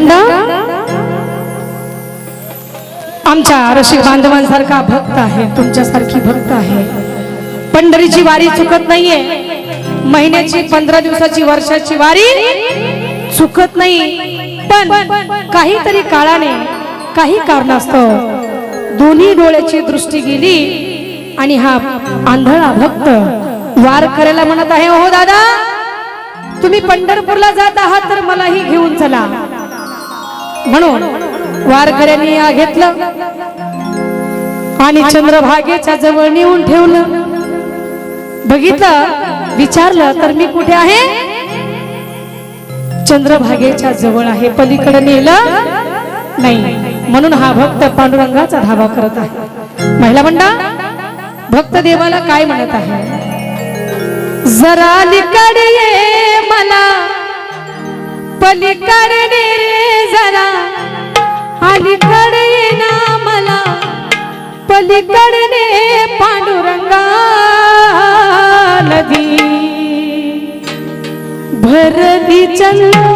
मंडळ आमच्या रसिक बांधवांसारखा भक्त आहे तुमच्यासारखी भक्त आहे. पंढरीची वारी चुकत नाहीये. महिन्याची पंधरा दिवसाची वर्षाची वारी चुकत नाही. पण काहीतरी काळाने काही कारणास्तव दोन्ही डोळ्याची दृष्टी गेली आणि हा आंधळा भक्त वार करायला म्हणत आहे हो दादा तुम्ही पंढरपूरला जात आहात तर मलाही घेऊन चला. म्हणून वारकऱ्यांनी या घेतलं. आणि चंद्रभागेच्या जवळ नेऊन ठेवलं. बघितलं विचारलं तर मी कुठे आहे? चंद्रभागेच्या जवळ आहे पलीकडे नेलं नाही. म्हणून हा भक्त पांडुरंगाचा धावा करत आहे. महिला मंडळ भक्त देवाला काय म्हणत आहे? जरा लिकडे मला पलीकडे ने रे जरा. अलीकडे ना मला. पलीकडे पांडुरंगा नदी भरली चंद्र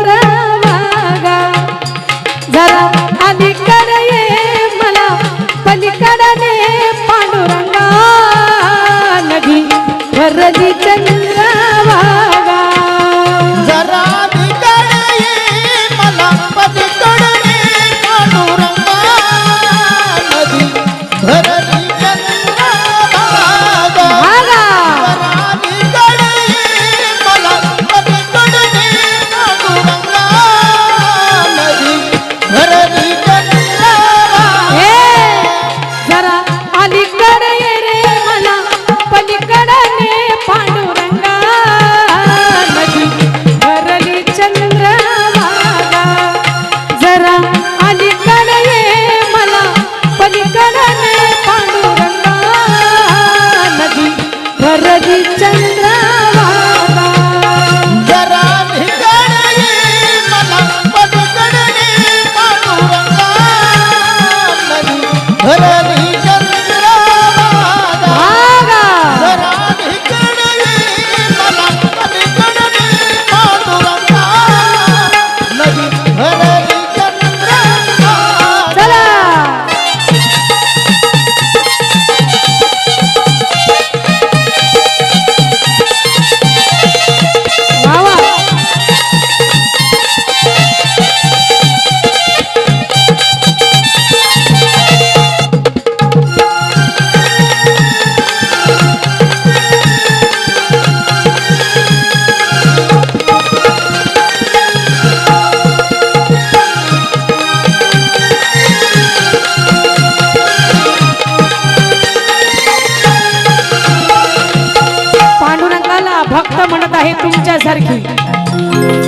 आहे तुमच्यासारखी.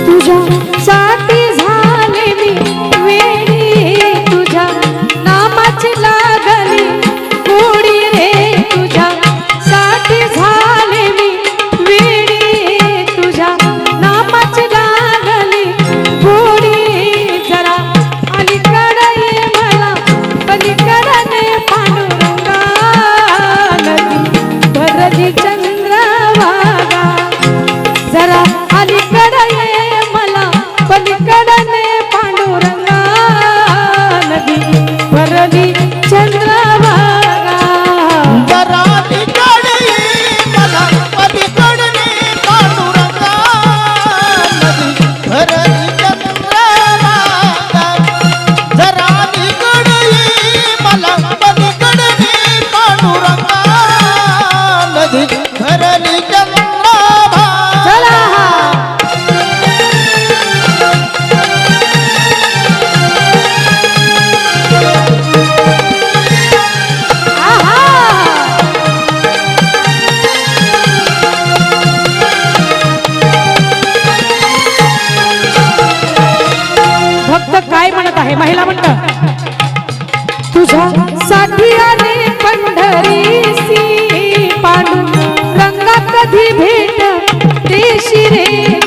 तुझ्या तुझ्या साठी आले पंढरीसी पांडू रंगा कधी भेट देशी रे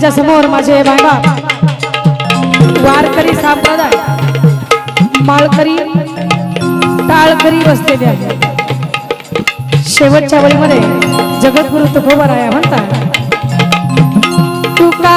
माझ्यासमोर माझे बायबा वारकरी संप्रदाय. माळकरी टाळकरी बसलेले आहे शेवटच्या वेळीमध्ये जगद्गुरु तुकोबा राया म्हणतात तुका